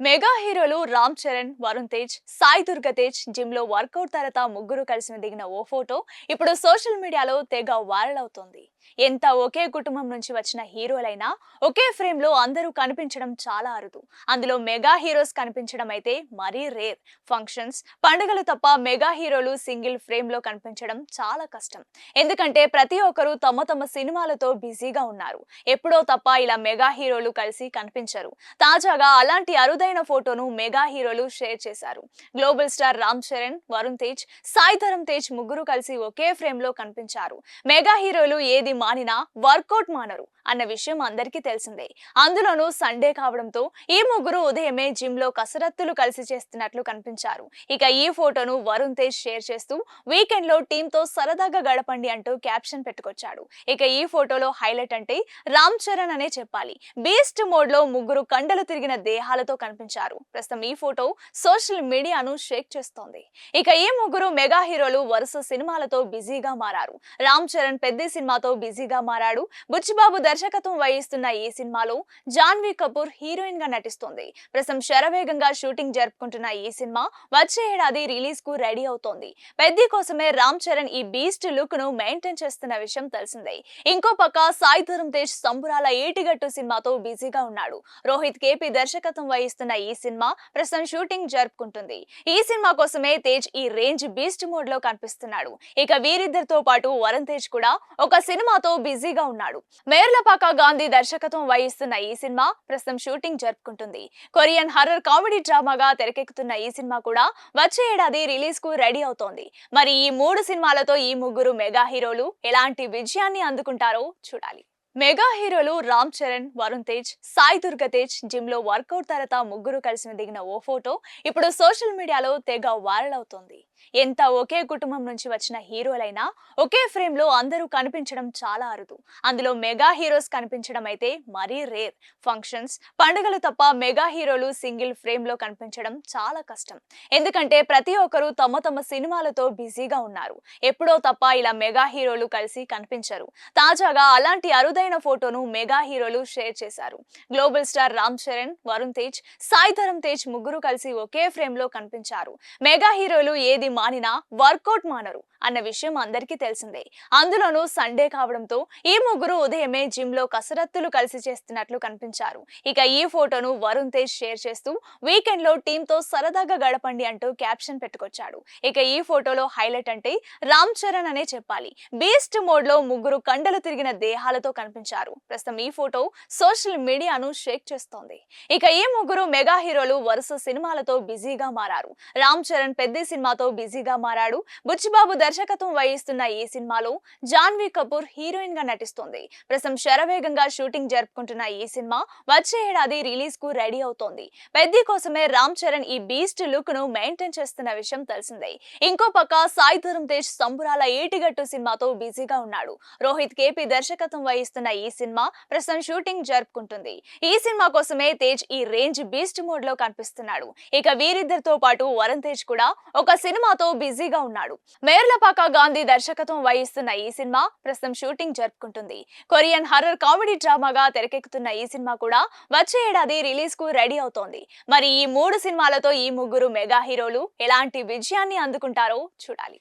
Mega హీరోలు రామ్ చరణ్ వరుణ్ తేజ్ సాయి దుర్గ తేజ్ జిమ్లో work out తర్వాత ముగ్గురు కలిసి దిగిన ఓ ఫోటో ఇప్పుడు సోషల్ మీడియాలో తెగ వైరల్ అవుతోంది. ఎంత ఒకే కుటుంబం నుంచి వచ్చిన హీరోలైనా ఒకే ఫ్రేమ్లో అందరూ కనిపించడం చాలా అరుదు. అందులో మెగా హీరోస్ కనిపించడం అయితే మరీ రేర్. ఫంక్షన్స్ పండుగలు తప్ప మెగా హీరోలు సింగిల్ ఫ్రేమ్లో కనిపించడం చాలా కష్టం. ఎందుకంటే ప్రతి ఒక్కరూ తమ తమ సినిమాలతో బిజీగా ఉన్నారు. ఎప్పుడో తప్ప ఇలా మెగా హీరోలు కలిసి కనిపించరు. తాజాగా అలాంటి అరుదైన ఫోటోను మెగా హీరోలు షేర్ చేశారు. గ్లోబల్ స్టార్ రామ్ చరణ్ వరుణ్ తేజ్ సాయి ధరమ్ తేజ్ ముగ్గురు కలిసి ఒకే ఫ్రేమ్లో కనిపించారు. మెగా హీరోలు ఏది మానినా వర్కౌట్ మానరు అన్న విషయం అందరికీ తెలిసిందే. అందులోనూ సండే కావడంతో ఈ ముగ్గురు ఉదయమే జిమ్లో కసరత్తులు కలిసి చేస్తున్నట్లు కనిపించారు. ఇక ఈ ఫోటోను వరుణ్ తేజ్ షేర్ చేస్తూ వీకెండ్లో టీమ్తో సరదాగా గడపండి అంటూ క్యాప్షన్ పెట్టుకొచ్చాడు. ఇక ఈ ఫోటోలో హైలైట్ అంటే రామ్ చరణ్ అనే చెప్పాలి. బీస్ట్ మోడ్లో ముగ్గురు కండలు తిరిగిన దేహాలతో కనిపించారు. ప్రస్తుతం ఈ ఫోటో సోషల్ మీడియాను షేక్ చేస్తోంది. ఇక ఈ ముగ్గురు మెగా హీరోలు వరుస సినిమాలతో బిజీగా మారారు. రామ్ చరణ్ పెద్ద సినిమాతో బిజీగా మారాడు. బుచ్చిబాబు దర్శకత్వం వహిస్తున్న ఈ సినిమాలో జాన్వీ కపూర్ హీరోయిన్గా నటిస్తోంది. ప్రస్తుతం శరవేగంగా షూటింగ్ జరుపుకుంటున్న ఈ సినిమా వచ్చే ఏడాది రిలీజ్కు రెడీ అవుతోంది. పెద్ది కోసమే రామ్ చరణ్ ఈ బీస్ట్ లుక్ను మెయింటైన్ చేస్తున్న విషయం తెలిసిందే. ఇంకో పక్క సాయి ధరమ్ తేజ్ సంబురాల ఏటిగట్టు సినిమాతో బిజీగా ఉన్నాడు. రోహిత్ కేపీ దర్శకత్వం వహిస్తున్న ఈ సినిమా ప్రస్తుతం షూటింగ్ జరుపుకుంటుంది. ఈ సినిమా కోసమే తేజ్ ఈ రేంజ్ బీస్ట్ మోడ్లో కనిపిస్తున్నాడు. ఇక వీరిద్దరితో పాటు వరుణ్ తేజ్ కూడా ఒక సినిమా సినిమాతో బిజీగా ఉన్నాడు. మేర్లపాక గాంధీ దర్శకత్వం వహిస్తున్న ఈ సినిమా ప్రస్తుతం షూటింగ్ జరుపుకుంటుంది. కొరియన్ హర్రర్ కామెడీ డ్రామాగా తెరకెక్కుతున్న ఈ సినిమా కూడా వచ్చే ఏడాది రిలీజ్కు రెడీ అవుతోంది. మరి ఈ మూడు సినిమాలతో ఈ ముగ్గురు మెగా హీరోలు ఎలాంటి విజయాన్ని అందుకుంటారో చూడాలి. మెగా హీరోలు రామ్ చరణ్ వరుణ్ తేజ్ సాయి దుర్గ తేజ్ జిమ్లో వర్కౌట్ తర్వాత ముగ్గురు కలిసి దిగిన ఓ ఫోటో ఇప్పుడు సోషల్ మీడియాలో తెగ వైరల్ అవుతోంది. ఎంత ఒకే కుటుంబం నుంచి వచ్చిన హీరోలైనా ఒకే ఫ్రేమ్లో అందరూ కనిపించడం చాలా అరుదు. అందులో మెగా హీరోస్ కనిపించడం అయితే మరీ రేర్. ఫంక్షన్స్ పండుగలు తప్ప మెగా హీరోలు సింగిల్ ఫ్రేమ్లో కనిపించడం చాలా కష్టం. ఎందుకంటే ప్రతి ఒక్కరూ తమ తమ సినిమాలతో బిజీగా ఉన్నారు. ఎప్పుడో తప్ప ఇలా మెగా హీరోలు కలిసి కనిపించరు. తాజాగా అలాంటి అరుదైన ఫోటోను మెగా హీరోలు షేర్ చేశారు. గ్లోబల్ స్టార్ రామ్ చరణ్ వరుణ్ తేజ్ సాయి ధరమ్ తేజ్ ముగ్గురు కలిసి ఒకే ఫ్రేమ్లో కనిపించారు. మెగా హీరోలు ఏది మానినా వర్కౌట్ మానరు అన్న విషయం అందరికీ తెలిసిందే. అందులోనూ సండే కావడంతో ఈ ముగ్గురు ఉదయమే జిమ్లో కసరత్తులు కలిసి చేస్తున్నట్లు కనిపించారు. ఇక ఈ ఫోటోను వరుణ్ తేజ్ షేర్ చేస్తూ వీకెండ్లో టీమ్తో సరదాగా గడపండి అంటూ క్యాప్షన్ పెట్టుకొచ్చాడు. ఇక ఈ ఫోటోలో హైలైట్ అంటే రామ్ చరణ్ అనే చెప్పాలి. బీస్ట్ మోడ్లో ముగ్గురు కండలు తిరిగిన దేహాలతో కనిపించారు. ప్రస్తుతం ఈ ఫోటో సోషల్ మీడియాను షేక్ చేస్తోంది. ఇక ఈ ముగ్గురు మెగా హీరోలు వరుస సినిమాలతో బిజీగా మారారు. రామ్ చరణ్ పెద్ద సినిమాతో బిజీగా మారాడు. బుచ్చిబాబు దర్శకత్వం వహిస్తున్న ఈ సినిమాలో జాన్వీ కపూర్ హీరోయిన్గా నటిస్తోంది. ప్రస్తుతం శరవేగంగా షూటింగ్ జరుపుకుంటున్న ఈ సినిమా వచ్చే ఏడాది రిలీజ్కు రెడీ అవుతోంది. పెద్ది కోసమే రామ్ చరణ్ ఈ బీస్ట్ లుక్ను మెయింటైన్ చేస్తున్న విషయం తెలిసిందే. ఇంకో పక్క సాయి ధరమ్ తేజ్ సంబురాల ఏటిగట్టు సినిమాతో బిజీగా ఉన్నాడు. రోహిత్ కేపీ దర్శకత్వం వహిస్తున్న ఈ సినిమా ప్రస్తుతం షూటింగ్ జరుపుకుంటుంది. ఈ సినిమా కోసమే తేజ్ ఈ రేంజ్ బీస్ట్ మోడ్లో కనిపిస్తున్నాడు. ఇక వీరిద్దరితో పాటు వరుణ్ తేజ్ కూడా ఒక సినిమా సినిమాతో బిజీగా ఉన్నాడు. మేర్లపాక గాంధీ దర్శకత్వం వహిస్తున్న ఈ సినిమా ప్రస్తుతం షూటింగ్ జరుపుకుంటుంది. కొరియన్ హర్రర్ కామెడీ డ్రామాగా తెరకెక్కుతున్న ఈ సినిమా కూడా వచ్చే ఏడాది రిలీజ్కు రెడీ అవుతోంది. మరి ఈ మూడు సినిమాలతో ఈ ముగ్గురు మెగా హీరోలు ఎలాంటి విజయాన్ని అందుకుంటారో చూడాలి.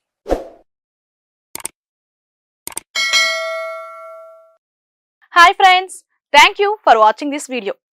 Hi friends thank you for watching this video